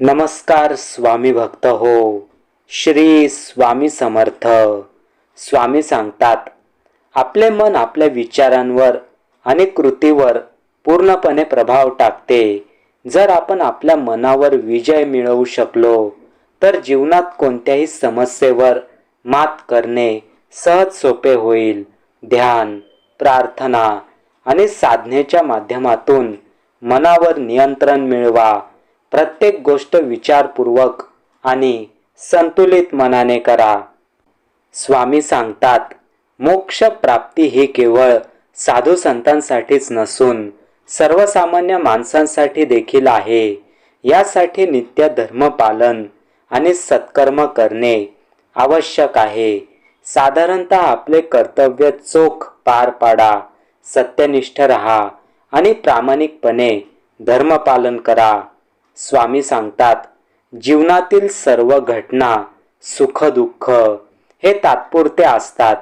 नमस्कार स्वामी भक्त हो. श्री स्वामी समर्थ. स्वामी सांगतात आपले मन आपल्या विचारांवर आणि कृतीवर पूर्णपणे प्रभाव टाकते. जर आपण आपल्या मनावर विजय मिळवू शकलो तर जीवनात कोणत्याही समस्येवर मात करणे सहज सोपे होईल. ध्यान प्रार्थना आणि साधनेच्या माध्यमातून मनावर नियंत्रण मिळवा. प्रत्येक गोष्ट विचारपूर्वक आणि संतुलित मनाने करा. स्वामी सांगतात मोक्ष प्राप्ती ही केवळ साधू संतांसाठीच नसून सर्वसामान्य माणसांसाठी देखील आहे. यासाठी नित्य धर्मपालन आणि सत्कर्म करणे आवश्यक आहे. साधारणतः आपले कर्तव्य चोख पार पाडा सत्यनिष्ठ रहा आणि प्रामाणिकपणे धर्मपालन करा. स्वामी सांगतात जीवनातील सर्व घटना सुख दुःख हे तात्पुरते असतात.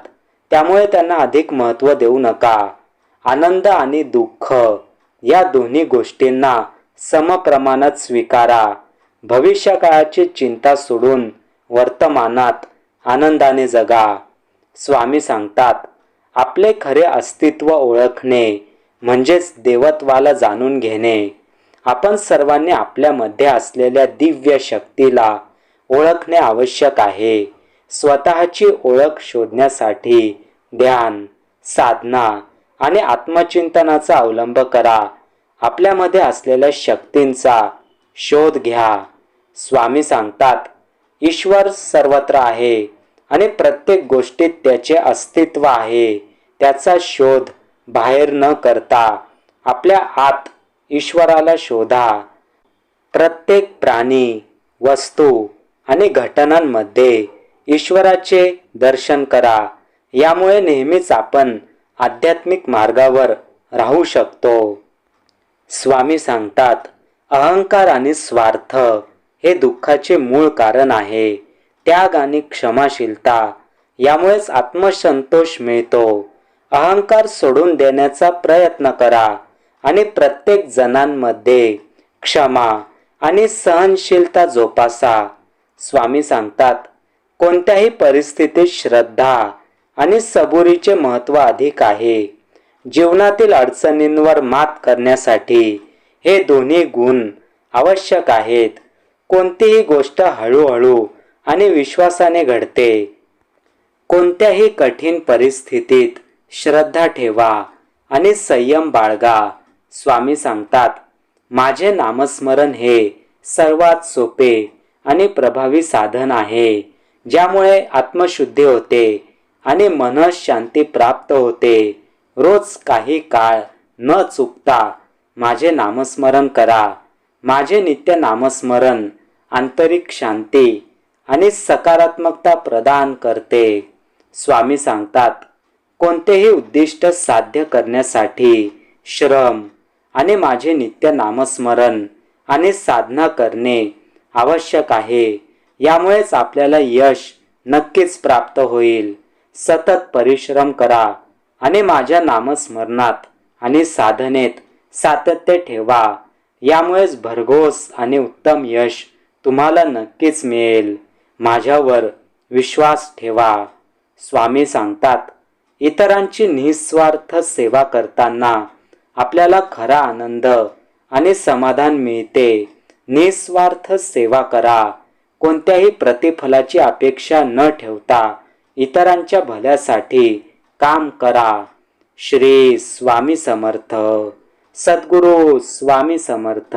त्यामुळे त्यांना अधिक महत्त्व देऊ नका. आनंद आणि दुःख या दोन्ही गोष्टींना समप्रमाणात स्वीकारा. भविष्यकाळाची चिंता सोडून वर्तमानात आनंदाने जगा. स्वामी सांगतात आपले खरे अस्तित्व ओळखणे म्हणजेच देवत्वाला जाणून घेणे आपण सर्वांनी आपल्यामध्ये असलेल्या दिव्य शक्तीला ओळखणे आवश्यक आहे. स्वतःची ओळख शोधण्यासाठी ध्यान साधना आणि आत्मचिंतनाचा अवलंब करा. आपल्यामध्ये असलेल्या शक्तींचा शोध घ्या. स्वामी सांगतात ईश्वर सर्वत्र आहे आणि प्रत्येक गोष्टीत त्याचे अस्तित्व आहे. त्याचा शोध बाहेर न करता आपल्या आत ईश्वराला शोधा. प्रत्येक प्राणी वस्तू आणि घटनांमध्ये ईश्वराचे दर्शन करा. यामुळे नेहमीच आपण आध्यात्मिक मार्गावर राहू शकतो. स्वामी सांगतात अहंकार आणि स्वार्थ हे दुःखाचे मूळ कारण आहे. त्याग आणि क्षमाशीलता यामुळेच आत्मसंतोष मिळतो. अहंकार सोडून देण्याचा प्रयत्न करा. आणि प्रत्येक जणांमध्ये क्षमा आणि सहनशीलता जोपासा. स्वामी सांगतात कोणत्याही परिस्थितीत श्रद्धा आणि सबुरीचे महत्त्व अधिक आहे. जीवनातील अडचणींवर मात करण्यासाठी हे दोन्ही गुण आवश्यक आहेत. कोणतीही गोष्ट हळूहळू आणि विश्वासाने घडते. कोणत्याही कठीण परिस्थितीत श्रद्धा ठेवा आणि संयम बाळगा. स्वामी सांगतात माझे नामस्मरण हे सर्वात सोपे आणि प्रभावी साधन आहे ज्यामुळे आत्मशुद्धी होते आणि मनस शांती प्राप्त होते. रोज काही काळ न चुकता माझे नामस्मरण करा. माझे नित्य नामस्मरण आंतरिक शांती आणि सकारात्मकता प्रदान करते. स्वामी सांगतात कोणतेही उद्दिष्ट साध्य करण्यासाठी श्रम आणि माझे नित्य नामस्मरण आणि साधना करणे आवश्यक आहे. यामुळेच आपल्याला यश नक्कीच प्राप्त होईल. सतत परिश्रम करा आणि माझ्या नामस्मरणात आणि साधनेत सातत्य ठेवा. यामुळेच भरघोस आणि उत्तम यश तुम्हाला नक्कीच मिळेल. माझ्यावर विश्वास ठेवा. स्वामी सांगतात इतरांची निस्वार्थ सेवा करताना आपल्याला खरा आनंद आणि समाधान मिळते. निस्वार्थ सेवा करा. कोणत्याही प्रतिफलाची अपेक्षा न ठेवता इतरांच्या भल्यासाठी काम करा. श्री स्वामी समर्थ. सद्गुरू स्वामी समर्थ.